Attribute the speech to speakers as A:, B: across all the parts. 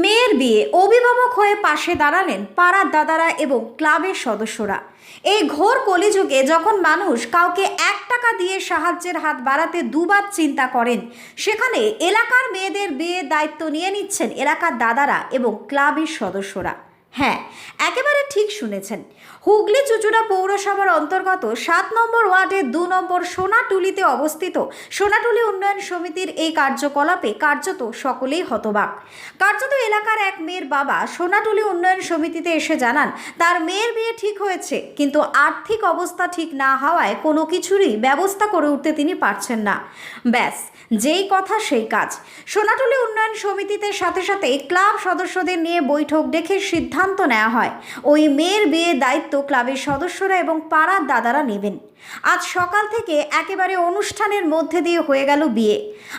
A: মেয়ের বিয়ে, অভিভাবক হয়ে পাশে দাঁড়ালেন পাড়ার দাদারা এবং ক্লাবের সদস্যরা। এই ঘোর কলিযুগে যখন মানুষ কাউকে এক টাকা দিয়ে সাহায্যের হাত বাড়াতে দুবার চিন্তা করেন, সেখানে এলাকার মেয়েদের বিয়ের দায়িত্ব নিয়ে নিচ্ছেন এলাকার দাদারা এবং ক্লাবের সদস্যরা। হ্যাঁ একেবারে ঠিক শুনেছেন। হুগলি চুচুড়া পৌরসভার অন্তর্গত সাত নম্বর ওয়ার্ডের দু নম্বর সোনাটুলিতে অবস্থিত সোনাটুলি উন্নয়ন সমিতির এই কার্যকলাপে কার্যত সকলেই হতবাক। কার্যত এলাকার এক মেয়ের বাবা সোনাটুলি উন্নয়ন সমিতিতে এসে জানান, তার মেয়ের বিয়ে ঠিক হয়েছে, কিন্তু আর্থিক অবস্থা ঠিক না হওয়ায় কোনো কিছুরই ব্যবস্থা করে উঠতে তিনি পারছেন না। ব্যাস, যেই কথা সেই কাজ। সোনাটুলি উন্নয়ন সমিতিতে সাথে সাথে ক্লাব সদস্যদের নিয়ে বৈঠক ডেকে সিদ্ধান্ত নেওয়া হয়। ওই মেয়ের বিয়ে দায়িত্ব ক্লাবের সদস্যরা এবং পাড়ার দাদারা নেবেন। আজ সকাল থেকে একেবারে অনুষ্ঠানের মধ্যে দিয়ে হয়ে গেল বিয়ে।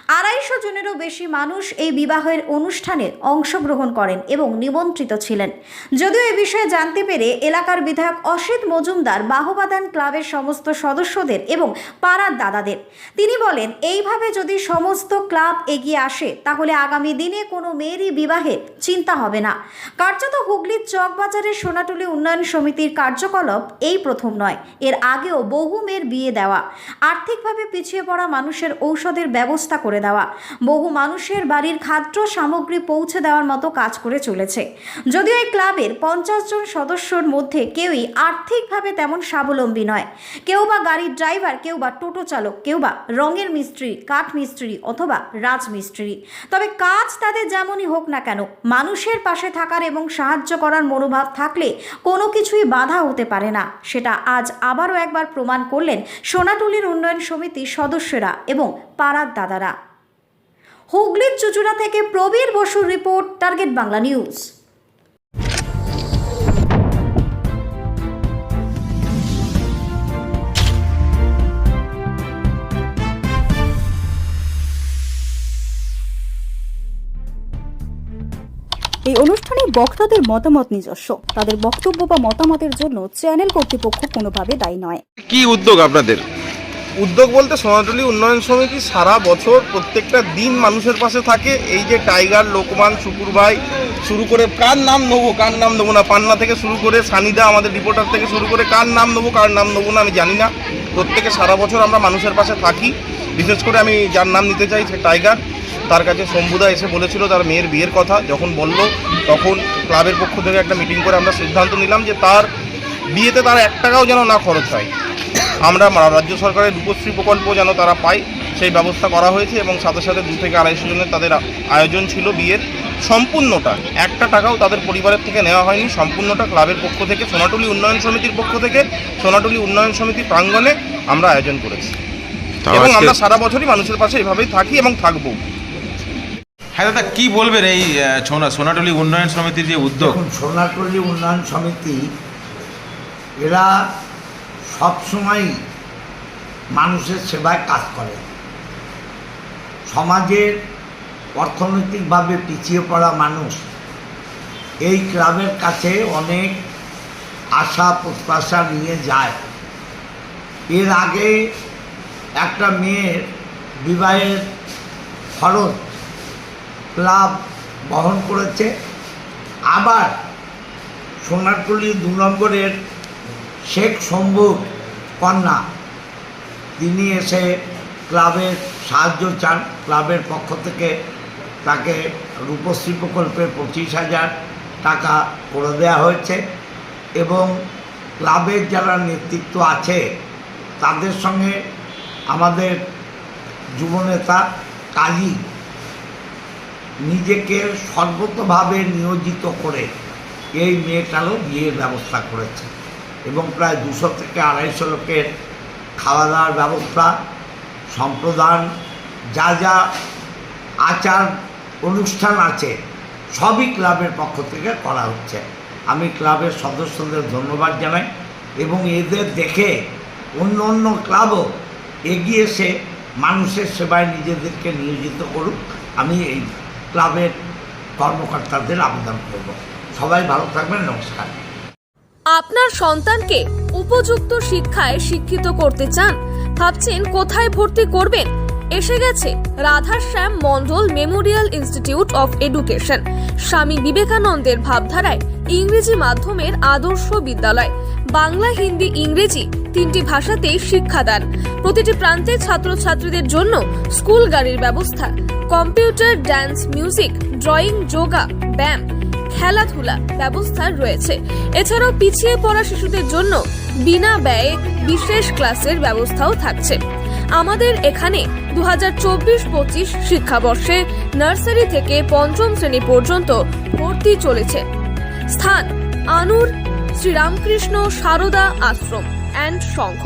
A: আড়াইশো জনেরও বেশি মানুষ এই বিবাহের অনুষ্ঠানে অংশগ্রহণ করেন এবং নিমন্ত্রিত ছিলেন। যদিও এ বিষয়ে জানতে পেরে এলাকার বিধায়ক অসিত মজুমদার, বাহবাদান ক্লাবের সমস্ত সদস্যদের এবং পাড়ার দাদাদের। তিনি বলেন, এইভাবে যদি সমস্ত ক্লাব এগিয়ে আসে, তাহলে আগামী দিনে কোনো মেয়েরই বিবাহের চিন্তা হবে না। কার্যত হুগলির চকবাজারের সোনাটুলি উন্নয়ন সমিতির কার্যকলাপ এই প্রথম নয়। এর আগেও বহু মেয়ের বিয়ে দেওয়া, আর্থিকভাবে পিছিয়ে পড়া মানুষের ঔষধের ব্যবস্থা করে দেওয়া, বহু মানুষের বাড়ির খাদ্য সামগ্রী পৌঁছে দেওয়ার মতো কাজ করে চলেছে। যদিও এই ক্লাবের পঞ্চাশ জন সদস্যর মধ্যে কেউই আর্থিকভাবে তেমন স্বাবলম্বী নয়। কেউ বা গাড়ির ড্রাইভার, কেউ বা টোটো চালক, কেউ বা রঙের মিস্ত্রি, কাঠ মিস্ত্রি অথবা রাজমিস্ত্রি। তবে কাজ তাদের যেমনই হোক না কেন, মানুষের পাশে থাকার এবং সাহায্য করার মনোভাব থাকলে কোনো কিছুই বাধা হতে পারে না। সেটা আজ আবারও একবার প্রমাণ করলেন সোনাটুলির উন্নয়ন সমিতির সদস্যরা এবং পাড়ার দাদারা। হুগলির চুচুড়া থেকে প্রবীর বসুর রিপোর্ট, টার্গেট বাংলা নিউজ।
B: এই অনুষ্ঠানে বক্তাদের মতামত নিজস্ব। তাদের বক্তব্য বা মতামতের জন্য চ্যানেল কর্তৃপক্ষ কোনোভাবে দায়ী নয়।
C: কি উদ্যোগ আপনাদের?
D: উদ্যোগ বলতে সোনাটুলি উন্নয়ন সমিতি সারা বছর প্রত্যেকটা দিন মানুষের পাশে থাকে। এই যে টাইগার লোকমান শুকুর ভাই শুরু করে কার নাম নেব কার নাম নেব না পান্না থেকে শুরু করে সানিদা আমাদের রিপোর্টার থেকে শুরু করে কার নাম নেব কার নাম নেব না আমি জানি না। প্রত্যেকে সারা বছর আমরা মানুষের পাশে থাকি। বিশেষ করে আমি যার নাম নিতে চাই সে টাইগার। তার কাছে শম্ভুদা এসে বলেছিল তার মেয়ের বিয়ের কথা। যখন বলল তখন ক্লাবের পক্ষ থেকে একটা মিটিং করে আমরা সিদ্ধান্ত নিলাম যে তার বিয়েতে তার এক টাকাও যেন না খরচ হয়। আমরা রাজ্য সরকারের রূপশ্রী প্রকল্প যেন তারা পায় সেই ব্যবস্থা করা হয়েছে এবং সাথে সাথে দু থেকে আড়াইশো জনের তাদের আয়োজন ছিল বিয়ের। সম্পূর্ণটা একটা টাকাও তাদের পরিবারের থেকে নেওয়া হয়নি। সম্পূর্ণটা ক্লাবের পক্ষ থেকে সোনাটুলি উন্নয়ন সমিতির পক্ষ থেকে সোনাটুলি উন্নয়ন সমিতি প্রাঙ্গণে আমরা আয়োজন করেছি। এবং আমরা সারা বছরই মানুষের পাশে এভাবেই থাকি এবং থাকব।
E: হ্যাঁ দাদা, কি বলবেন এই সোনা, সোনাটুলি উন্নয়ন সমিতির যে উদ্যোগ?
F: সোনাটলি উন্নয়ন সমিতি, এরা সবসময় মানুষের সেবায় কাজ করে। সমাজের অর্থনৈতিকভাবে পিছিয়ে পড়া মানুষ এই ক্লাবের কাছে অনেক আশা, প্রত্যাশা নিয়ে যায়। এর আগে একটা মেয়ের বিবাহের খরচ ক্লাব বহন করেছে। আবার সোনারটুলি দু নম্বরের শেখ শম্ভুর কন্যা, তিনি এসে ক্লাবের সাহায্য চান। ক্লাবের পক্ষ থেকে তাকে রূপশ্রী প্রকল্পে পঁচিশ হাজার টাকা করে দেওয়া হয়েছে এবং ক্লাবের যারা নেতৃত্ব আছে, তাদের সঙ্গে আমাদের যুবনেতা কাজী নিজেকে সর্বতভাবে নিয়োজিত করে এই মেয়েটারও বিয়ের ব্যবস্থা করেছে। এবং প্রায় দুশো থেকে আড়াইশো লোকের খাওয়া দাওয়ার ব্যবস্থা, সম্প্রদান, যা যা আচার অনুষ্ঠান আছে, সবই ক্লাবের পক্ষ থেকে করা হচ্ছে। আমি ক্লাবের সদস্যদের ধন্যবাদ জানাই এবং এদের দেখে অন্য অন্য ক্লাবও এগিয়ে এসে মানুষের সেবায় নিজেদেরকে নিয়োজিত করুক। আমি এই ক্লাবের কর্মকর্তাদের আবেদন করব। সবাই ভালো থাকবেন, নমস্কার।
G: আপনার সন্তানকে উপযুক্ত শিক্ষায় শিক্ষিত করতে চান, ভাবছেন কোথায় ভর্তি করবেন? এসে গেছে Radhashyam Mondal memorial institute of education. Swami বিবেকানন্দের ভাবধারায় ইংরেজি মাধ্যমের আদর্শ বিদ্যালয়। বাংলা, হিন্দি, ইংরেজি তিনটি ভাষাতেই শিক্ষাদান। প্রতিটি প্রান্তের ছাত্রছাত্রীদের জন্য স্কুল গাড়ির ব্যবস্থা, computer dance music, drawing, yoga, ব্যায়াম, খেলাধুলা ব্যবস্থা রয়েছে। এছাড়াও পিছিয়ে পড়া শিশুদের জন্য বিনা ব্যয়ে বিশেষ ক্লাসের ব্যবস্থাও থাকছে। আমাদের এখানে দু হাজার চব্বিশ পঁচিশ শিক্ষাবর্ষে নার্সারি থেকে পঞ্চম শ্রেণি পর্যন্ত ভর্তি চলেছে। স্থান, আনুর, শ্রীরামকৃষ্ণ সারদা আশ্রম। অ্যান্ড শঙ্খ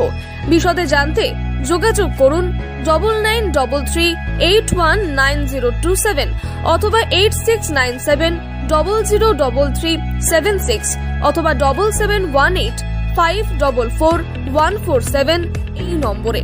G: বিশদে জানতে যোগাযোগ করুন double nine double three eight one nine zero two seven অথবা eight six nine seven double zero double three seven six অথবা double seven one eight five double four one four seven এই নম্বরে।